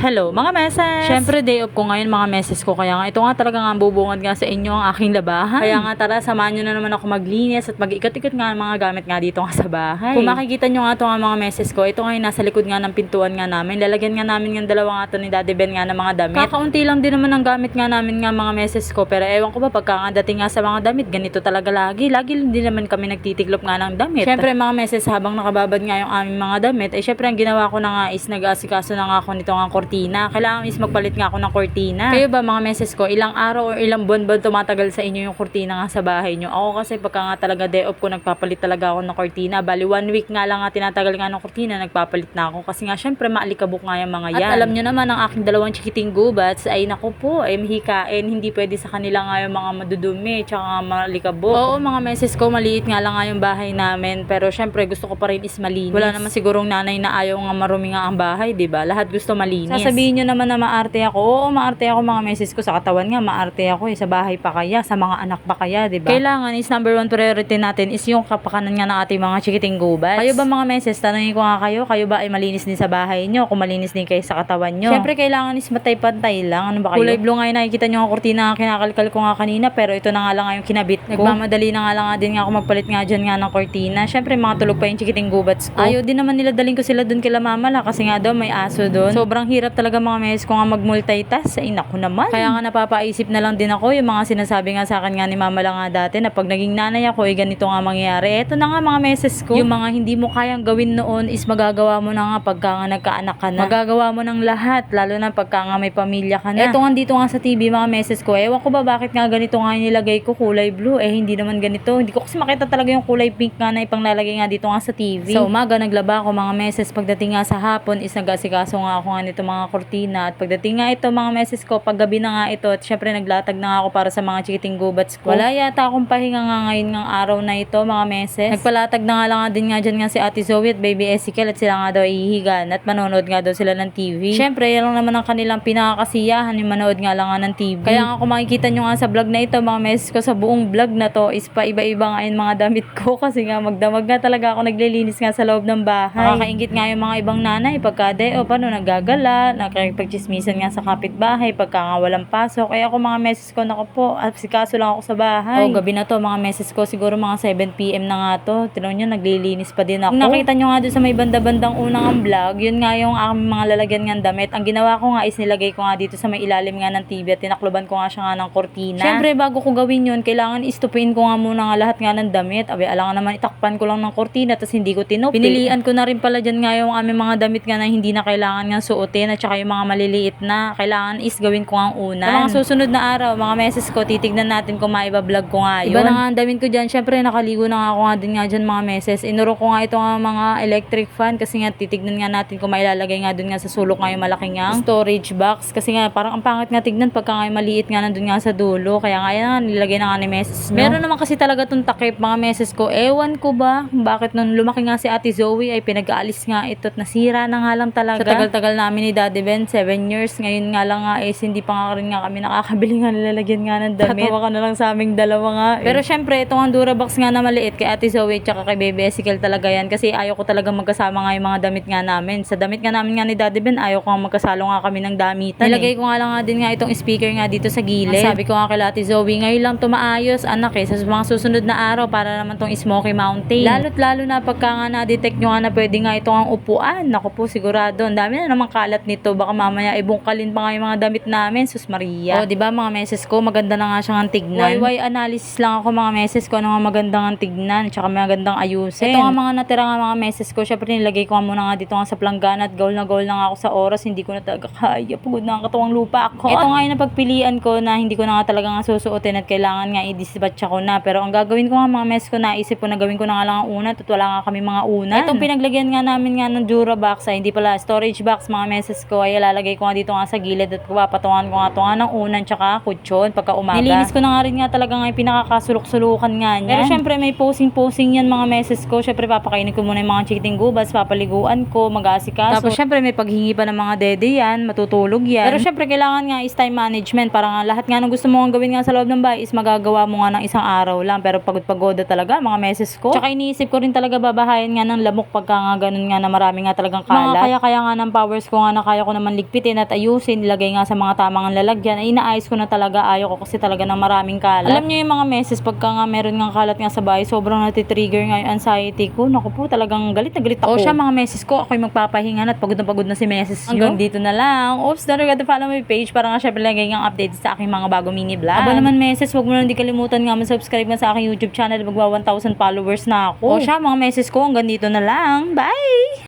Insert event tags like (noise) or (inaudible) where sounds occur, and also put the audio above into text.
Hello mga meses! Siyempre day off ko ngayon mga meses ko kaya nga ito nga talaga nga bubungad nga sa inyo ang aking labahan. Kaya nga tara samahan nyo na naman ako maglinis at mag-ikot-ikot nga ang mga gamit nga dito nga sa bahay. Kung makikita nyo nga ito nga mga meses ko, ito nga yung nasa likod nga ng pintuan nga namin. Lalagyan nga namin yung dalawa nga ito ni Daddy Ben nga ng mga damit. Kakaunti lang din naman ang gamit nga namin nga mga meses ko pero ewan ko ba pagka nga dating nga sa mga damit ganito talaga lagi. Lagi din naman kami nagtitiklop nga ng damit. Siyempre mga meses habang nakababad nga yung aming mga damit, eh syempre ang ginawa ko na nga is nag-asikaso na nga ako nito nga kortina. Kailangan is magpalit nga ako ng kortina. Kayo ba mga meses ko, ilang araw or ilang buwan ba tumatagal sa inyo yung kortina nga sa bahay nyo? Ako kasi pagka nga talaga day off ko, nagpapalit talaga ako ng kortina. Bali, one week nga lang nga tinatagal nga ng kortina, nagpapalit na ako. Kasi nga, syempre, maalikabok nga yung mga yan. At alam nyo naman, ang aking dalawang chikiting gubats, ay naku po, ay mahikain. Hindi pwede sa kanila nga yung mga madudumi, tsaka maalikabok. Oo, mga meses ko, maliit nga lang nga yung bahay namin. Pero syempre, gusto ko pa rin is malinis. Wala naman sigurong nanay na ayaw nga marumi nga ang bahay, di ba? Lahat gusto malinis. Sasabihin nyo naman na maarte ako. Oo, maarte ako mga meses ko sa katawan nga. Maarte ako eh. Sa bahay pa kaya, sa mga anak pa kaya, di ba? Kailangan is number one priority natin is yung kapakanan nga ng ating mga chikiting gubats. Kayo ba mga meses, tanongin ko nga kayo, kayo ba ay malinis din sa bahay nyo? Kung malinis din kayo sa katawan nyo? Siyempre, kailangan is matay-pantay lang. Ano ba kayo? Kulay blue nga yung nakikita nyo ang kurtina nga kinakalkal ko nga kanina, pero ito na nga lang nga yung kinabit ko. Nagmamadali na nga lang nga din nga ako magpalit nga dyan nga ng kurtina. Siyempre, mga tulog pa yung chikiting gubats ko. Ayaw din naman nila daling ko sila dun kila mama la kasi nga daw may aso dun. Sobrang hirap talaga mga meses ko nga mag-multitask. Ay, naku naman. Kaya nga napapaisip na lang din ako yung mga sinasabi nga sa akin nga ni mama lang nga dati na pag naging nanay ako, eh, ganito nga mangyayari. Eto na nga mga meses ko. Yung mga hindi mo kayang gawin noon is magagawa mo na nga pagka nga nagkaanak ka na. Magagawa mo ng lahat, lalo na pagka nga may pamilya ka na. Eto nga dito nga sa TV mga meses ko, ewan ko ba bakit nga ganito nga nilagay ko kulay blue. Eh hindi naman ganito. Hindi ko kasi makita talaga yung kulay pink nga na ipanglalagay nga dito nga sa TV. Sa umaga naglaba ako mga meses. Pagdating nga sa hapon is nag-asikaso nga ako nga nito mga kortina. At pagdating nga ito mga meses ko, paggabi na nga ito at syempre naglatag na nga ako para sa mga chikiting gubats ko. Wala yata akong pahinga nga ngayon ng araw na ito mga meses. Nagpalatag na nga lang nga din nga dyan nga si Ate Zoe at Baby Ezekiel at sila nga daw ihihigan at manonood nga daw sila ng TV. Syempre, yan lang naman ang kanilang pinakakasiyahan yung manood nga lang nga ng TV. Kaya nga kung makikita nyo nga sa vlog na ito mga meses ko sa buong vlog na to is pa iba-iba nga yung mga damit ko (laughs) kasi nga magdamag nga talaga ako naglilinis nga sa loob ng bahay. Nakakaingit nga yung mga ibang nanay pagka de o paano naggagala, nakikipagchismisan nga sa kapitbahay pagka nga walang pasok. Eh ako mga meses ko nako po, at si kaso lang ako sa bahay. O gabi na to mga meses ko siguro mga 7pm na nga to. Tinan nyo naglilinis pa din ako. Kung nakita nyo nga doon sa may banda-bandang unang ang vlog, yun nga yung aking mga lalagyan ng damit. Ang ginawa ko nga is nilagay ko nga dito sa may ilalim nga ng TV at tinakloban ko nga siya nga ng kortina. Siyempre bago ko gawin yun, kailangan istupin ko nga muna nga lahat nga ng damit. Abi, alangan naman itakpan ko lang ng kortina tapos hindi ko tinupi. Pinilian ko na rin pala dyan nga yung aming mga damit nga na hindi na kailangan nga suotin at saka yung mga maliliit na kailangan is gawin ko ang una. Sa mga susunod na araw, mga meses ko, titignan natin kung maiba-vlog ko nga yun. Iba na nga ang damit ko dyan. Siyempre, nakaligo na nga ako nga din nga dyan mga meses. Inuro ko nga ito nga mga electric fan kasi nga titignan nga natin kung mailalagay nga dun nga sa sulok nga yung malaki nga storage box. Kasi nga parang ang pangit nga tignan pagka nga yung maliit nga nandun nga sa dulo. Kaya nga yan nga, nilagay na nga ni meses. No? Meron naman kasi talaga tong takip mga meses ko. Ewan ko ba bakit nung lumaki nga si Ate Zoe ay pinag-aalis nga ito at nasira na nga lang talaga. Sa tagal-tagal namin ni Daddy Ben, 7 years. Ngayon nga lang nga is hindi pa nga rin nga kami nakakabili nga nilalagyan nga ng damit. Tatawa ka na lang sa aming dalawa nga. eh. Pero syempre, itong ang Durabox nga na maliit kay Ate Zoe tsaka kay Baby Ezekiel talaga yan. Kasi ayaw ko talaga magkasama nga yung mga damit nga namin. Sa damit nga namin nga ni Daddy Ben, ayaw ko nga magkasalo nga kami ng damitan. Nilagay ko nga lang nga din nga itong speaker nga dito sa gilid. Sabi ko nga kay Ate Zoe, ngayon lang tumaayos anak eh. Sa mga susunod na araw para naman tong Smoky Mountain. Lalo't lalo na pagka nga na-detect nyo nga na pwede nga ito ang upuan. Naku po sigurado. Ang dami na namang kalat nito. Baka mamaya ibungkalin pa nga yung mga damit namin. Sus Maria. O, di ba mga meses ko, maganda na nga siyang tignan. YY analysis lang ako mga meses ko ano nga magandang ang tignan. Tsaka magandang ayusin. Ito nga mga natira nga mga meses ko. Syempre nilagay ko nga muna nga dito nga sa planggana at goal na goal na nga ako sa oras. Hindi ko na talaga kaya. Pagod na ang katuwang lupa ako. Ito nga yung napagpilian ko na hindi ko na nga talaga nga susuotin at kailangan nga i-dispatch ako na. Pero ang gagawin ko nga mga meses ko, naisip ko na gawin ko na nga lang ang una at wala nga kami mga una. Itong pinaglagyan nga namin nga ng Durabox ay hindi pala storage box mga meses ko ay ilalagay ko nga dito nga sa gilid at papatungan ko nga to nga ng unan tsaka kutsyon pagka umaga. Nilinis ko na nga rin nga talaga nga yung pinakakasulok-sulukan nga niya. Pero syempre may posing-posing yan mga meses ko. Syempre papakainin ko muna yung mga chikiting gubas, papaliguan ko, mag-aasikaso. Tapos syempre may paghingi pa ng mga dede yan, matutulog yan. Pero syempre kailangan nga is time management para nga lahat nga ng gusto mo nga gawin nga sa loob ng bahay is magagawa mo nga ng isang araw lang. Pero pagod-pagoda talaga mga meses ko. Tsaka iniisip ko rin talaga babahayan nga ng lamok pagka nga ganun nga na marami nga talagang kalat. Mga kaya-kaya nga ng powers ko nga na kaya ko naman ligpitin at ayusin, ilagay nga sa mga tamang lalagyan, ay inaayos ko na talaga. Ayaw ko kasi talaga ng maraming kalat. Alam niyo yung mga meses, pagka nga meron nga kalat nga sa bahay, sobrang natitrigger nga yung anxiety ko. Naku po, talagang galit na galit ako. O siya mga meses ko, ako'y magpapahinga na at pagod na pagod na si meses nyo. Hanggang dito na lang. Oops, don't forget to follow my page para nga syempre lagay ang update sa aking mga bagong mini vlog. Aba naman meses, wag mo na hindi kalimutan nga mag-subscribe nga sa aking YouTube channel. Magwa 1,000 followers na ako. O siya mga meses ko, hanggang dito na lang. Bye!